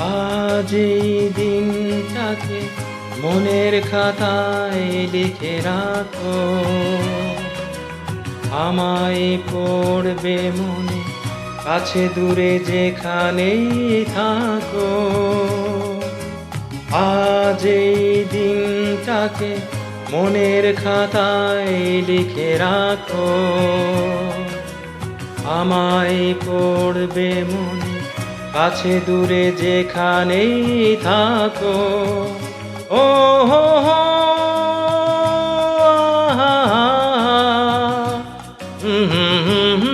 আজ এই দিনটাকে মনের খাতায় লিখে রাখো। আমায় পড়বে মনে, কাছে দূরে যেখানেই থাকো। আজ এই দিনটাকে মনের খাতায় লিখে রাখো। আমায় পড়বে মনে কাছে দূরে যেখানেই থাকো ও হো হো হম হুম হুম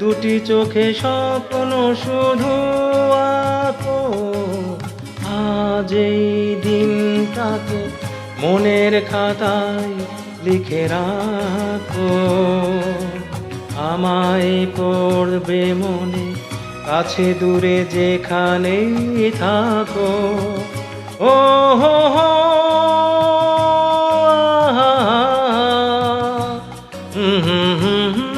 দুটি চোখে স্বপ্ন শুধু আঁকো আজ এই দিনটাকে মনের খাতায় লিখে রাখো। আমায় পড়বে মনে, কাছে দূরে যেখানেই থাকো। ও হো হো হুম হুম হুম।